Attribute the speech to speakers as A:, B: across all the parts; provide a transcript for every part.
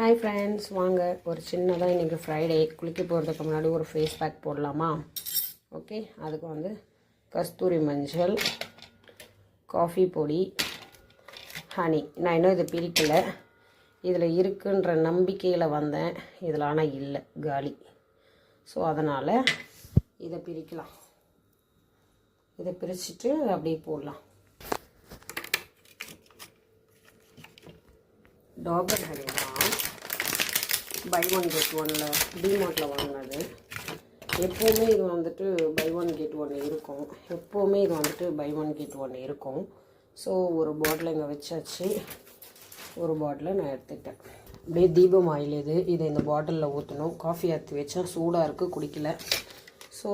A: Hi friends வாங்க. ஒரு சின்னதாக இன்றைக்கி ஃப்ரைடே குளிக்க போகிறதுக்கு முன்னாடி ஒரு ஃபேஸ் பேக் போடலாமா? ஓகே அதுக்கு வந்து கஸ்தூரி மஞ்சள் காஃபி பொடி ஹனி நான் இன்னும் இதை பிரிக்கலை. இதில் இருக்குன்ற நம்பிக்கையில் வந்தேன். இதில் ஆனால் இல்லை காலி. ஸோ அதனால் இதை பிரிக்கலாம். இதை பிரிச்சுட்டு அப்படியே போடலாம். டாபர் ஹனி தான். பை ஒன் கெட் ஒனில் டிமார்ட்டில் வாங்கினது. எப்போவுமே இது வந்துட்டு பை ஒன் கெட் ஒன் இருக்கும். எப்போவுமே இது வந்துட்டு பை ஒன் கெட் ஒன் இருக்கும். ஸோ ஒரு பாட்டில் இங்கே வச்சாச்சு. ஒரு பாட்டிலை நான் எடுத்துக்கிட்டேன். அப்படியே தீபம் ஆயில் இது இதை இந்த பாட்டிலில் ஊற்றணும் காஃபி அறுத்து வச்சா சூடாக இருக்குது குடிக்கல. ஸோ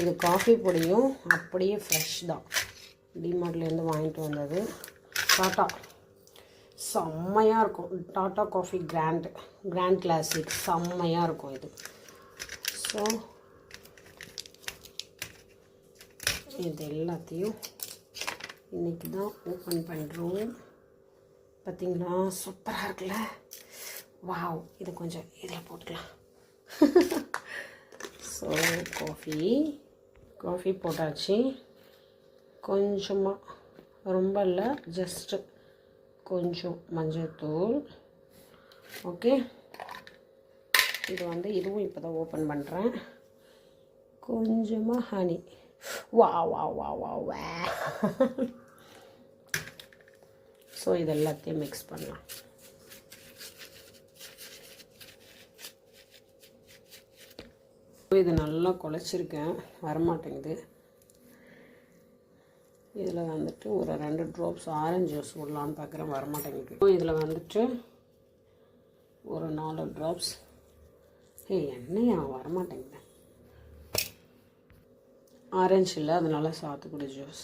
A: இது காஃபி பொடியும் அப்படியே ஃப்ரெஷ் தான். டிமார்ட்லேருந்து வாங்கிட்டு வந்தது. டாட்டா செம்மையாக இருக்கும். Tata coffee grand grand classic செம்மையாக இருக்கும் இது. ஸோ இது எல்லாத்தையும் இன்றைக்கி தான் ஓப்பன் பண்ணுறோம் பார்த்தீங்களா சூப்பராக இருக்குல்ல? வாவ் இது கொஞ்சம் இதில் போட்டுக்கலாம். ஸோ காஃபி காஃபி போட்டாச்சு. கொஞ்சமாக ரொம்ப இல்லை ஜஸ்ட்டு கொஞ்சம் மஞ்சள்தூள் ஓகே. இது வந்து இதுவும் இப்போ தான் ஓப்பன் பண்ணுறேன் கொஞ்சமாக ஹனி வா வா வா வா வா. ஸோ இது எல்லாத்தையும் மிக்ஸ் பண்ணலாம் இது நல்லா குழச்சிருக்கேன். வரமாட்டேங்குது. இதில் வந்துட்டு ஒரு ரெண்டு ட்ராப்ஸ் ஆரஞ்சு ஜூஸ் விடலான்னு பார்க்குறேன். வரமாட்டேங்குது. இதில் வந்துட்டு ஒரு நாலு ட்ராப்ஸ் ஏய் என்னையா? வரமாட்டேங்குது. ஆரஞ்சு இல்லை அதனால் சாத்துக்குடி ஜூஸ்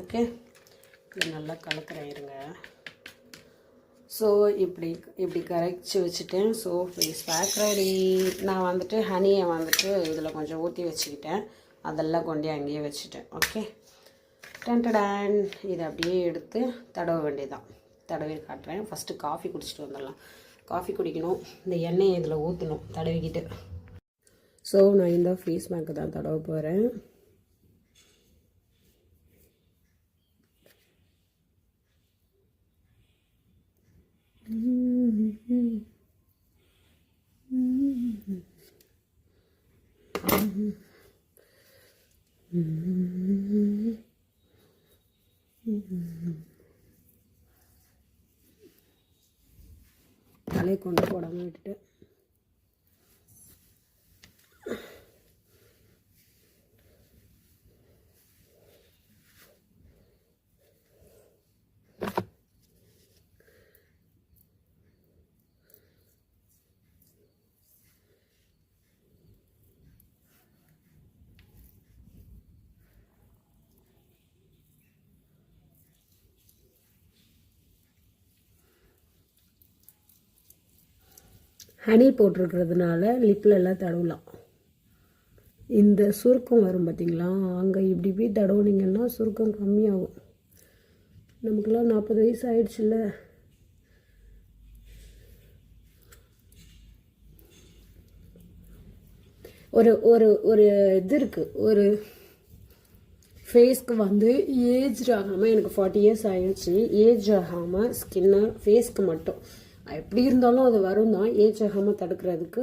A: ஓகே இது நல்லா கலக்கிறேன் இருங்க. ஸோ இப்படி இப்படி கரைச்சி வச்சுட்டேன். ஸோ ஃபேஸ் பேக் ரெடி நான் வந்துட்டு ஹனியை வந்துட்டு இதில் கொஞ்சம் ஊற்றி வச்சுக்கிட்டேன். அதெல்லாம் கொண்டு அங்கேயே வச்சுட்டேன். ஓகே டென்டடான் இதை அப்படியே எடுத்து தடவ வேண்டியதான் தடவி காட்டுறேன். ஃபஸ்ட்டு காஃபி குடிச்சிட்டு வந்துடலாம். காஃபி குடிக்கணும். இந்த எண்ணெயை இதில் ஊற்றணும் தடவிக்கிட்டு. ஸோ நான் இந்த ஃபேஸ் மேக்கு தான் தடவ போகிறேன் தலையை கொண்டு போடாமல் விட்டுட்டு ஹனி போட்டிருக்கிறதுனால லிப்லெல்லாம் தடவலாம். இந்த சுருக்கம் வரும் பார்த்திங்களா அங்கே இப்படி போய் தடவுனீங்கன்னா சுருக்கம் கம்மியாகும். நமக்குலாம் நாற்பது வயசு ஆயிடுச்சுல்ல? ஒரு ஒரு ஒரு இது இருக்குது ஒரு ஃபேஸ்க்கு வந்து ஏஜ் ஆகாமல் எனக்கு ஃபார்ட்டி இயர்ஸ் ஆயிடுச்சு. ஏஜ் ஆகாமல் ஸ்கின்னாக ஃபேஸ்க்கு மட்டும். எப்படி இருந்தாலும் அது வரும் தான் ஏஜ் ஆகாமல் தடுக்கிறதுக்கு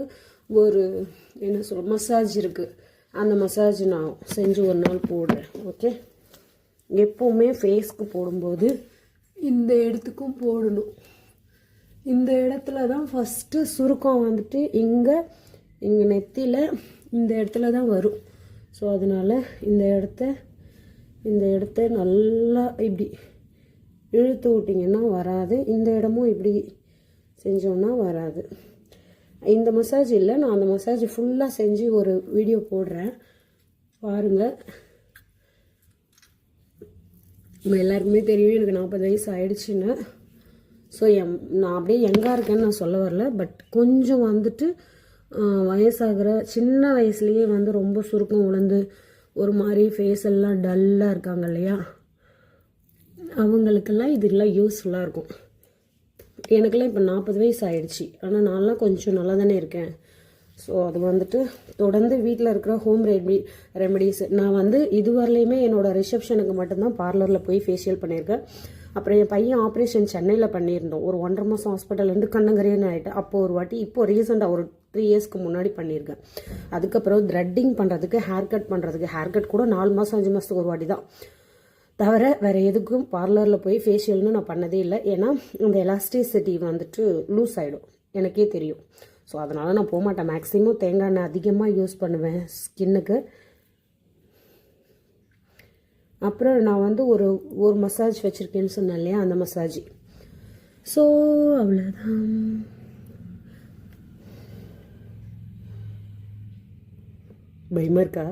A: ஒரு என்ன சொல்ல மசாஜ் இருக்குது அந்த மசாஜ் நான் செஞ்சு ஒரு நாள் போடுறேன். ஓகே எப்போவுமே ஃபேஸ்க்கு போடும்போது இந்த இடத்துக்கும் போடணும். இந்த இடத்துல தான் ஃபஸ்ட்டு சுருக்கம் வந்துட்டு இங்கே இங்கே நெத்தியில் இந்த இடத்துல தான் வரும். ஸோ அதனால் இந்த இடத்த இந்த இடத்த நல்லா இப்படி இழுத்து விட்டிங்கன்னா வராது. இந்த இடமும் இப்படி செஞ்சோன்னா வராது. இந்த மசாஜ் இல்லை நான் அந்த மசாஜ் ஃபுல்லாக செஞ்சு ஒரு வீடியோ போடுறேன். பாருங்கள் நம்ம எல்லாருக்குமே தெரியும் எனக்கு நாற்பது வயசு ஆயிடுச்சுன்னு. ஸோ எம் நான் அப்படியே எங்கே இருக்கேன்னு நான் சொல்ல வரல பட் கொஞ்சம் வந்துட்டு வயசாகிற சின்ன வயசுலேயே வந்து ரொம்ப சுருக்கம் உழந்து ஒரு மாதிரி ஃபேஸ் எல்லாம் டல்லாக இருக்காங்க இல்லையா? அவங்களுக்கெல்லாம் இதெல்லாம் யூஸ்ஃபுல்லாக இருக்கும். எனக்கெல்லாம் இப்போ நாற்பது வயசு ஆயிடுச்சு ஆனால் நான்லாம் கொஞ்சம் நல்லா தானே இருக்கேன். ஸோ அது வந்துட்டு தொடர்ந்து வீட்டில் இருக்கிற ஹோம் ரெமடி ரெமடிஸ் நான் வந்து இதுவரையிலையுமே என்னோடய ரிசப்ஷனுக்கு மட்டும்தான் பார்லரில் போய் ஃபேஷியல் பண்ணியிருக்கேன். அப்புறம் என் பையன் ஆப்ரேஷன் சென்னையில் பண்ணியிருந்தோம். ஒரு ஒன்றரை மாதம் ஹாஸ்பிட்டல்லேருந்து கண்ணங்கரையன்னு ஆகிட்டு அப்போ ஒரு வாட்டி இப்போ ரீசெண்டாக ஒரு த்ரீ இயர்ஸ்க்கு முன்னாடி பண்ணியிருக்கேன். அதுக்கப்புறம் த்ரெட்டிங் பண்ணுறதுக்கு ஹேர் கட் பண்ணுறதுக்கு ஹேர் கட் கூட நாலு மாதம் அஞ்சு மாதத்துக்கு ஒரு வாட்டி தான் தவிர வேறு எதுக்கும் பார்லரில் போய் ஃபேஷியல்னு நான் பண்ணதே இல்லை. ஏன்னா அந்த எலாஸ்டிசிட்டி வந்துட்டு லூஸ் ஆகிடும் எனக்கே தெரியும். ஸோ அதனால் நான் போக மாட்டேன். மேக்ஸிமம் தேங்காய் எண்ணெய் அதிகமாக யூஸ் பண்ணுவேன் ஸ்கின்னுக்கு அப்புறம் நான் வந்து ஒரு ஒரு மசாஜ் வச்சுருக்கேன்னு சொன்னேன் இல்லையா? அந்த மசாஜ் ஸோ அவ்வளோதான் பயமாக இருக்கா?